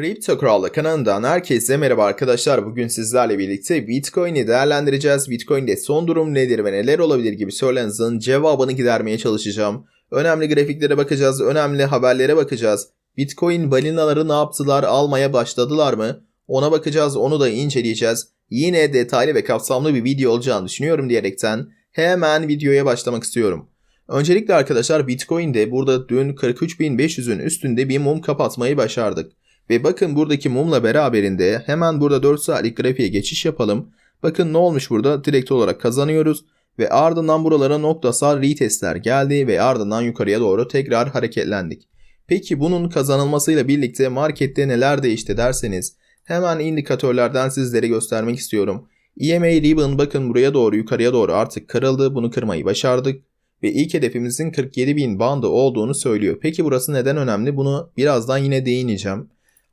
Kripto Krallı kanalından herkese merhaba arkadaşlar. Bugün sizlerle birlikte Bitcoin'i değerlendireceğiz. Bitcoin'de son durum nedir ve neler olabilir gibi sorulerinizin cevabını gidermeye çalışacağım. Önemli grafiklere bakacağız, önemli haberlere bakacağız. Bitcoin balinaları ne yaptılar, almaya başladılar mı? Ona bakacağız, onu da inceleyeceğiz. Yine detaylı ve kapsamlı bir video olacağını düşünüyorum diyerekten hemen videoya başlamak istiyorum. Öncelikle arkadaşlar Bitcoin'de burada dün 43.500'ün üstünde bir mum kapatmayı başardık. Ve bakın buradaki mumla beraberinde hemen burada 4 saatlik grafiğe geçiş yapalım. Bakın ne olmuş burada direkt olarak kazanıyoruz. Ve ardından buralara noktasal retestler geldi ve ardından yukarıya doğru tekrar hareketlendik. Peki bunun kazanılmasıyla birlikte markette neler değişti derseniz hemen indikatörlerden sizlere göstermek istiyorum. EMA Ribbon bakın buraya doğru yukarıya doğru artık kırıldı. Bunu kırmayı başardık. Ve ilk hedefimizin 47.000 bandı olduğunu söylüyor. Peki burası neden önemli? Bunu birazdan yine değineceğim.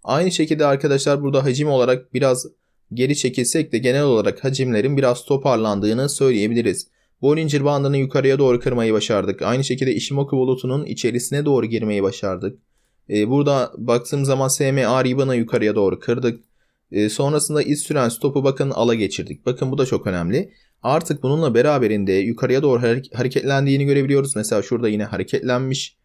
Aynı şekilde arkadaşlar burada hacim olarak biraz geri çekilsek de genel olarak hacimlerin biraz toparlandığını söyleyebiliriz. Bollinger bandını yukarıya doğru kırmayı başardık. Aynı şekilde Ishimoku bulutunun içerisine doğru girmeyi başardık. Ee, burada baktığım zaman SMA ribbon'ı yukarıya doğru kırdık. Ee, sonrasında iz süren stopu bakın ala geçirdik. Bakın bu da çok önemli. Artık bununla beraberinde yukarıya doğru hareketlendiğini görebiliyoruz. Mesela şurada yine hareketlenmiş.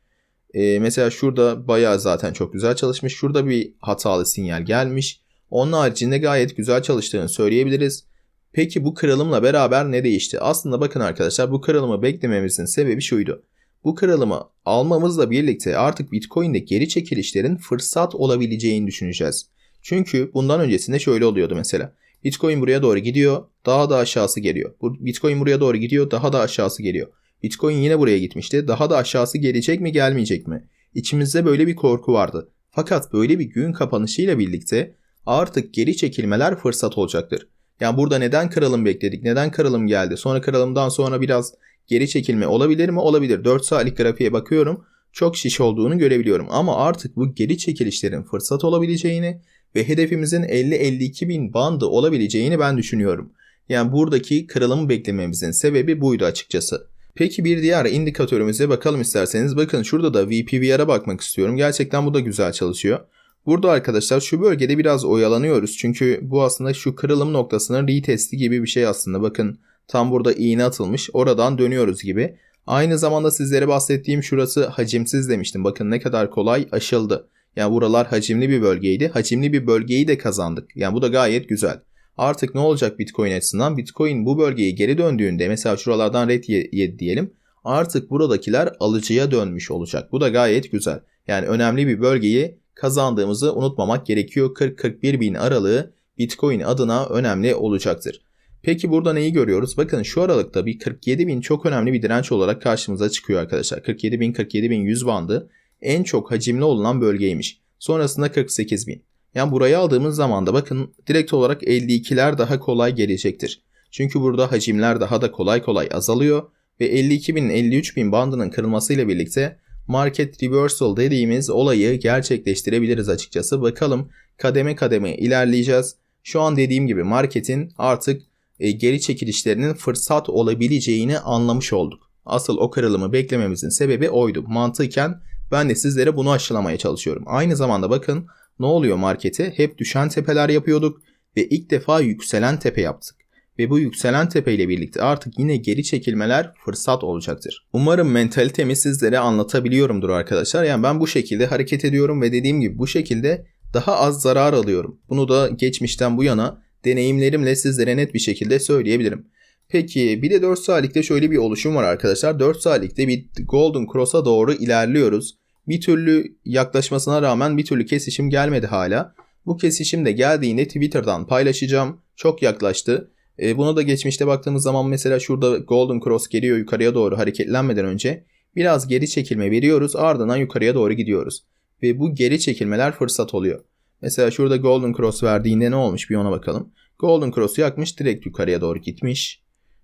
Ee, mesela şurada bayağı zaten çok güzel çalışmış. Şurada bir hatalı sinyal gelmiş. Onun haricinde gayet güzel çalıştığını söyleyebiliriz. Peki bu kırılımla beraber ne değişti? Aslında bakın arkadaşlar bu kırılımı beklememizin sebebi şuydu. Bu kırılımı almamızla birlikte artık Bitcoin'de geri çekilişlerin fırsat olabileceğini düşüneceğiz. Çünkü bundan öncesinde şöyle oluyordu mesela. Bitcoin buraya doğru gidiyor, daha da aşağısı geliyor. Bitcoin buraya doğru gidiyor, daha da aşağısı geliyor. Bitcoin yine buraya gitmişti. Daha da aşağısı gelecek mi gelmeyecek mi? İçimizde böyle bir korku vardı. Fakat böyle bir gün kapanışıyla birlikte artık geri çekilmeler fırsat olacaktır. Yani burada neden kırılım bekledik? Neden kırılım geldi? Sonra kırılımdan sonra biraz geri çekilme olabilir mi? Olabilir. 4 saatlik grafiğe bakıyorum. Çok şiş olduğunu görebiliyorum. Ama artık bu geri çekilişlerin fırsat olabileceğini ve hedefimizin 50-52 bin bandı olabileceğini ben düşünüyorum. Yani buradaki kırılımı beklememizin sebebi buydu açıkçası. Peki bir diğer indikatörümüze bakalım isterseniz. Bakın şurada da VPVR'a bakmak istiyorum. Gerçekten bu da güzel çalışıyor. Burada arkadaşlar şu bölgede biraz oyalanıyoruz. Çünkü bu aslında şu kırılım noktasının retesti gibi bir şey aslında. Bakın tam burada iğne atılmış. Oradan dönüyoruz gibi. Aynı zamanda sizlere bahsettiğim şurası hacimsiz demiştim. Bakın ne kadar kolay aşıldı. Yani buralar hacimli bir bölgeydi. Hacimli bir bölgeyi de kazandık. Yani bu da gayet güzel. Artık ne olacak Bitcoin açısından? Bitcoin bu bölgeye geri döndüğünde mesela şuralardan red yedi diyelim. Artık buradakiler alıcıya dönmüş olacak. Bu da gayet güzel. Yani önemli bir bölgeyi kazandığımızı unutmamak gerekiyor. 40-41 bin aralığı Bitcoin adına önemli olacaktır. Peki burada neyi görüyoruz? Bakın şu aralıkta bir 47 bin çok önemli bir direnç olarak karşımıza çıkıyor arkadaşlar. 47 bin 47 bin 100 bandı en çok hacimli olunan bölgeymiş. Sonrasında 48 bin. Yani burayı aldığımız zaman da bakın direkt olarak 52'ler daha kolay gelecektir. Çünkü burada hacimler daha da kolay kolay azalıyor ve 52 bin 53 bin bandının kırılmasıyla birlikte market reversal dediğimiz olayı gerçekleştirebiliriz açıkçası. Bakalım kademe kademe ilerleyeceğiz. Şu an dediğim gibi marketin artık e, geri çekilişlerinin fırsat olabileceğini anlamış olduk. Asıl o kırılımı beklememizin sebebi oydu. Mantıken ben de sizlere bunu aşılamaya çalışıyorum. Aynı zamanda bakın ne oluyor markete? Hep düşen tepeler yapıyorduk ve ilk defa yükselen tepe yaptık. Ve bu yükselen tepe ile birlikte artık yine geri çekilmeler fırsat olacaktır. Umarım mentalitemi sizlere anlatabiliyorumdur arkadaşlar. Yani ben bu şekilde hareket ediyorum ve dediğim gibi bu şekilde daha az zarar alıyorum. Bunu da geçmişten bu yana deneyimlerimle sizlere net bir şekilde söyleyebilirim. Peki bir de 4 saatlikte şöyle bir oluşum var arkadaşlar. 4 saatlikte bir Golden Cross'a doğru ilerliyoruz. Bir türlü yaklaşmasına rağmen bir türlü kesişim gelmedi hala. Bu kesişim de geldiğinde Twitter'dan paylaşacağım. Çok yaklaştı. E, buna da geçmişte baktığımız zaman mesela şurada Golden Cross geliyor yukarıya doğru hareketlenmeden önce biraz geri çekilme veriyoruz ardından yukarıya doğru gidiyoruz. Ve bu geri çekilmeler fırsat oluyor. Mesela şurada Golden Cross verdiğinde ne olmuş bir ona bakalım. Golden Cross'u yakmış direkt yukarıya doğru gitmiş.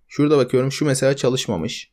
Şurada bakıyorum şu mesela çalışmamış.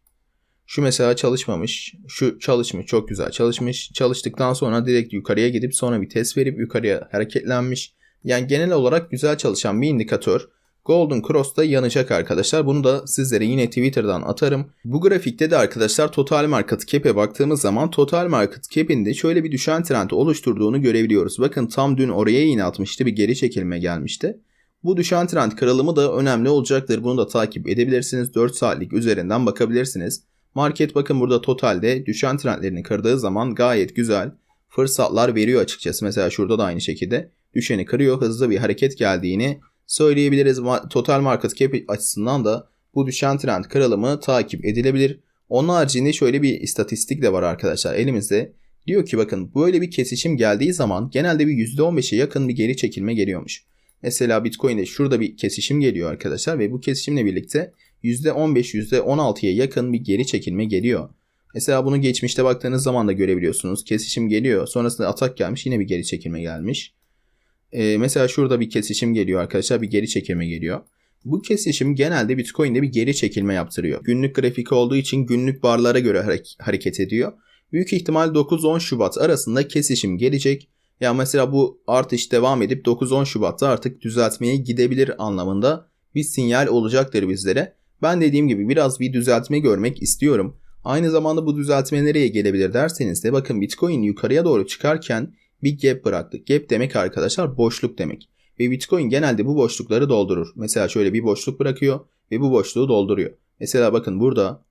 Şu mesela çalışmamış. Şu çalışmış. Çok güzel çalışmış. Çalıştıktan sonra direkt yukarıya gidip sonra bir test verip yukarıya hareketlenmiş. Yani genel olarak güzel çalışan bir indikatör. Golden Cross da yanacak arkadaşlar. Bunu da sizlere yine Twitter'dan atarım. Bu grafikte de arkadaşlar Total Market Cap'e baktığımız zaman Total Market Cap'in de şöyle bir düşen trend oluşturduğunu görebiliyoruz. Bakın tam dün oraya iğne atmıştı bir geri çekilme gelmişti. Bu düşen trend kırılımı da önemli olacaktır. Bunu da takip edebilirsiniz. 4 saatlik üzerinden bakabilirsiniz. Market bakın burada totalde düşen trendlerini kırdığı zaman gayet güzel fırsatlar veriyor açıkçası. Mesela şurada da aynı şekilde düşeni kırıyor. Hızlı bir hareket geldiğini söyleyebiliriz. Total market cap açısından da bu düşen trend kırılımı takip edilebilir. Onun haricinde şöyle bir istatistik de var arkadaşlar elimizde. Diyor ki bakın böyle bir kesişim geldiği zaman genelde bir %15'e yakın bir geri çekilme geliyormuş. Mesela Bitcoin'de şurada bir kesişim geliyor arkadaşlar ve bu kesişimle birlikte %15 %16'ya yakın bir geri çekilme geliyor. Mesela bunu geçmişte baktığınız zaman da görebiliyorsunuz. Kesişim geliyor. Sonrasında atak gelmiş. Yine bir geri çekilme gelmiş. Ee, mesela şurada bir kesişim geliyor arkadaşlar. Bir geri çekilme geliyor. Bu kesişim genelde Bitcoin'de bir geri çekilme yaptırıyor. Günlük grafik olduğu için günlük barlara göre hareket ediyor. Büyük ihtimal 9-10 Şubat arasında kesişim gelecek. Ya mesela bu artış devam edip 9-10 Şubat'ta artık düzeltmeye gidebilir anlamında bir sinyal olacaktır bizlere. Ben dediğim gibi biraz bir düzeltme görmek istiyorum. Aynı zamanda bu düzeltme nereye gelebilir derseniz de bakın Bitcoin yukarıya doğru çıkarken bir gap bıraktı. Gap demek arkadaşlar boşluk demek. Ve Bitcoin genelde bu boşlukları doldurur. Mesela şöyle bir boşluk bırakıyor ve bu boşluğu dolduruyor. Mesela bakın burada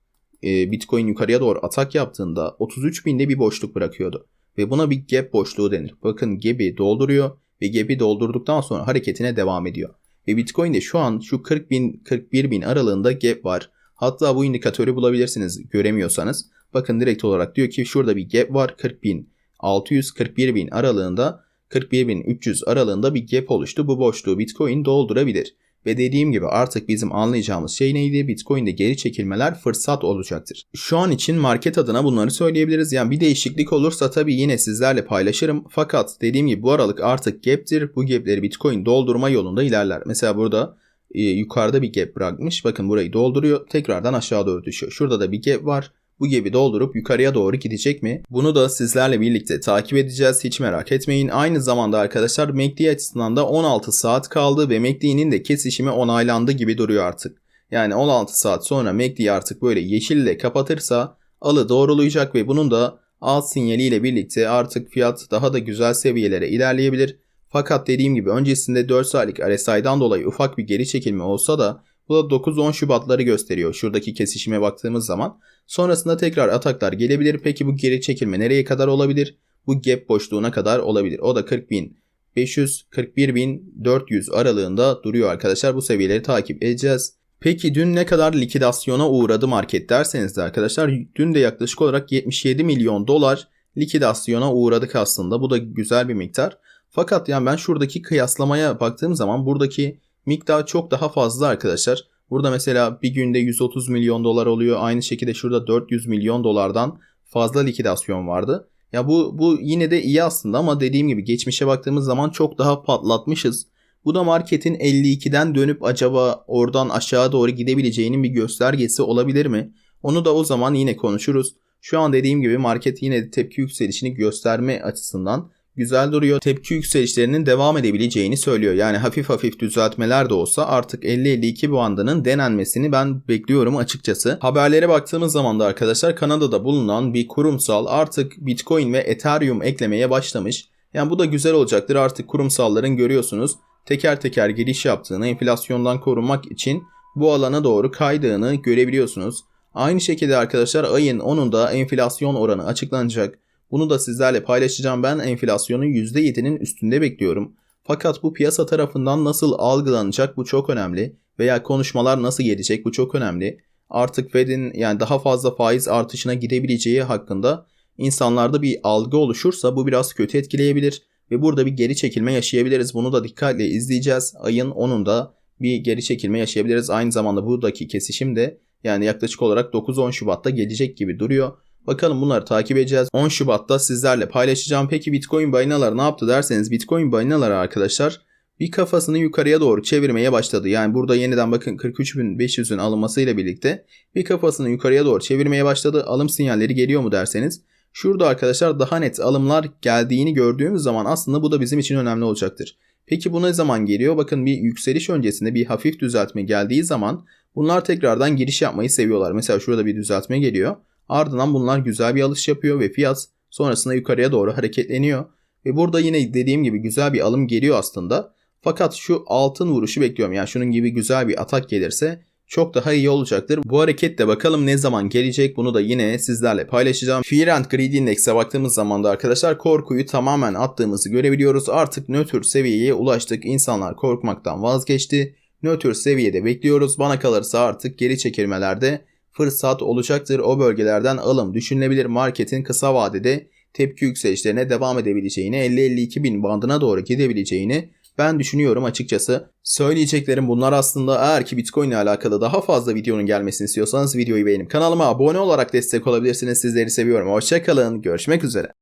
e, Bitcoin yukarıya doğru atak yaptığında 33 binde bir boşluk bırakıyordu. Ve buna bir gap boşluğu denir. Bakın gap'i dolduruyor ve gap'i doldurduktan sonra hareketine devam ediyor. Ve Bitcoin'de şu an şu 40 bin 41 bin aralığında gap var. Hatta bu indikatörü bulabilirsiniz göremiyorsanız. Bakın direkt olarak diyor ki şurada bir gap var 40 bin 641 bin aralığında 41 bin 300 aralığında bir gap oluştu. Bu boşluğu Bitcoin doldurabilir. Ve dediğim gibi artık bizim anlayacağımız şey neydi? Bitcoin'de geri çekilmeler fırsat olacaktır. Şu an için market adına bunları söyleyebiliriz. Yani bir değişiklik olursa tabii yine sizlerle paylaşırım. Fakat dediğim gibi bu aralık artık gap'tir. Bu gap'leri Bitcoin doldurma yolunda ilerler. Mesela burada e, yukarıda bir gap bırakmış. Bakın burayı dolduruyor. Tekrardan aşağı doğru düşüyor. Şurada da bir gap var. Bu gap'i doldurup yukarıya doğru gidecek mi? Bunu da sizlerle birlikte takip edeceğiz. Hiç merak etmeyin. Aynı zamanda arkadaşlar MACD açısından da 16 saat kaldı ve MACD'nin de kesişimi onaylandı gibi duruyor artık. Yani 16 saat sonra MACD artık böyle yeşille kapatırsa alı doğrulayacak ve bunun da alt sinyaliyle birlikte artık fiyat daha da güzel seviyelere ilerleyebilir. Fakat dediğim gibi öncesinde 4 saatlik RSI'dan dolayı ufak bir geri çekilme olsa da bu da 9-10 Şubatları gösteriyor şuradaki kesişime baktığımız zaman. Sonrasında tekrar ataklar gelebilir. Peki bu geri çekilme nereye kadar olabilir? Bu gap boşluğuna kadar olabilir. O da 40.500-41.400 aralığında duruyor arkadaşlar. Bu seviyeleri takip edeceğiz. Peki dün ne kadar likidasyona uğradı market derseniz de arkadaşlar dün de yaklaşık olarak 77 milyon dolar likidasyona uğradık aslında. Bu da güzel bir miktar. Fakat yani ben şuradaki kıyaslamaya baktığım zaman buradaki miktar çok daha fazla arkadaşlar. Burada mesela bir günde 130 milyon dolar oluyor. Aynı şekilde şurada 400 milyon dolardan fazla likidasyon vardı. Ya bu bu yine de iyi aslında ama dediğim gibi geçmişe baktığımız zaman çok daha patlatmışız. Bu da marketin 52'den dönüp acaba oradan aşağı doğru gidebileceğinin bir göstergesi olabilir mi? Onu da o zaman yine konuşuruz. Şu an dediğim gibi market yine de tepki yükselişini gösterme açısından güzel duruyor. Tepki yükselişlerinin devam edebileceğini söylüyor. Yani hafif hafif düzeltmeler de olsa artık 50-52 bandının denenmesini ben bekliyorum açıkçası. Haberlere baktığımız zaman da arkadaşlar Kanada'da bulunan bir kurumsal artık Bitcoin ve Ethereum eklemeye başlamış. Yani bu da güzel olacaktır. Artık kurumsalların görüyorsunuz teker teker giriş yaptığını, enflasyondan korunmak için bu alana doğru kaydığını görebiliyorsunuz. Aynı şekilde arkadaşlar ayın 10'unda enflasyon oranı açıklanacak. Bunu da sizlerle paylaşacağım. Ben enflasyonun %7'nin üstünde bekliyorum. Fakat bu piyasa tarafından nasıl algılanacak bu çok önemli. Veya konuşmalar nasıl gelecek bu çok önemli. Artık Fed'in yani daha fazla faiz artışına gidebileceği hakkında insanlarda bir algı oluşursa bu biraz kötü etkileyebilir. Ve burada bir geri çekilme yaşayabiliriz. Bunu da dikkatle izleyeceğiz. Ayın 10'unda bir geri çekilme yaşayabiliriz. Aynı zamanda buradaki kesişim de yani yaklaşık olarak 9-10 Şubat'ta gelecek gibi duruyor. Bakalım bunları takip edeceğiz. 10 Şubat'ta sizlerle paylaşacağım. Peki Bitcoin balinalar ne yaptı derseniz Bitcoin balinaları arkadaşlar bir kafasını yukarıya doğru çevirmeye başladı. Yani burada yeniden bakın 43.500'ün alınmasıyla birlikte bir kafasını yukarıya doğru çevirmeye başladı. Alım sinyalleri geliyor mu derseniz Şurada arkadaşlar daha net alımlar geldiğini gördüğümüz zaman aslında bu da bizim için önemli olacaktır. Peki bu ne zaman geliyor? Bakın bir yükseliş öncesinde bir hafif düzeltme geldiği zaman bunlar tekrardan giriş yapmayı seviyorlar. Mesela şurada bir düzeltme geliyor. Ardından bunlar güzel bir alış yapıyor ve fiyat sonrasında yukarıya doğru hareketleniyor. Ve burada yine dediğim gibi güzel bir alım geliyor aslında. Fakat şu altın vuruşu bekliyorum. Yani şunun gibi güzel bir atak gelirse çok daha iyi olacaktır. Bu hareket de bakalım ne zaman gelecek bunu da yine sizlerle paylaşacağım. Fear and Greed Index'e baktığımız zaman da arkadaşlar korkuyu tamamen attığımızı görebiliyoruz. Artık nötr seviyeye ulaştık. İnsanlar korkmaktan vazgeçti. Nötr seviyede bekliyoruz. Bana kalırsa artık geri çekilmelerde fırsat olacaktır. O bölgelerden alım düşünülebilir. Marketin kısa vadede tepki yükselişlerine devam edebileceğini, 50-52 bin bandına doğru gidebileceğini ben düşünüyorum açıkçası. Söyleyeceklerim bunlar aslında. Eğer ki Bitcoin ile alakalı daha fazla videonun gelmesini istiyorsanız videoyu beğenip kanalıma abone olarak destek olabilirsiniz. Sizleri seviyorum. Hoşçakalın. Görüşmek üzere.